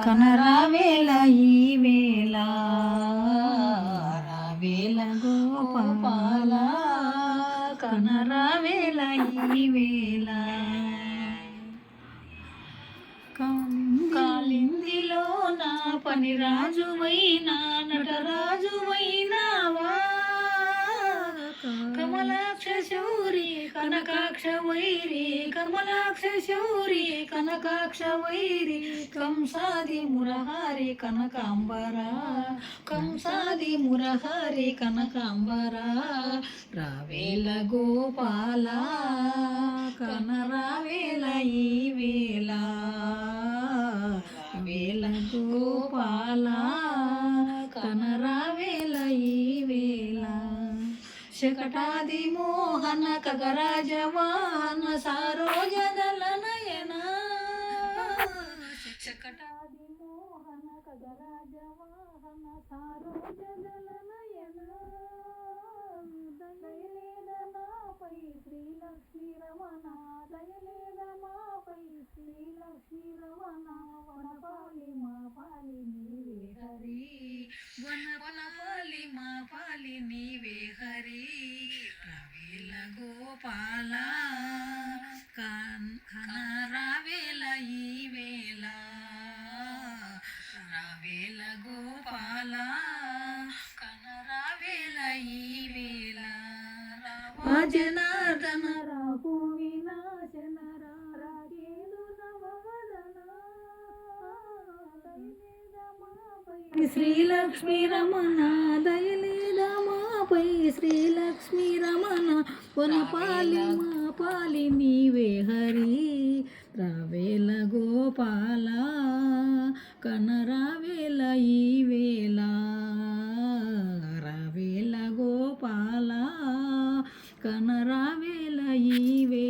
కనరావేల ఈ వేళ. రావేల గోపాల. కనరావేల ఈ వేళ. కాలిందిలో నా పని రాజువైనా నటరాజువైనావా కమలాక్ష శౌరి కనకాక్ష వైరి కమలాక్ష శౌరి కనకాక్ష వైరి కంసాది మురహారి కనకాంబరా. కంసాది మురహారి కనకాంబరా. రావేల గోపాల కనరావేల ఈ వేళ. వేల గోపాలా. శకటాది మోహన కగరాజవాన సారోజదల నయన శకటాది మోహన కగరాజవాహన సారోజదల నయన దయలేద నాపై శ్రీలక్ష్మీ రమణ దయలేద మాపై శ్రీలక్ష్మీ రమణ. వనపాలి మా పాలి నీవే హరి వన వనపాలి మా పాలి నీవే హరి. గోపాల కాన్ రావేల ఈ వేళ రావేల గోపాల కనరావేల ఈ వేళ రావా జనార్దన శ్రీలక్ష్మీ రమణ దయలేదా మాపై శ్రీలక్ష్మీ రమణ? వనపాలి మా పాలి నీవే హరి రావేల గోపాల కనరావేల ఈ వేళ రావేల గోపాల కనరావేల ఈ వేళ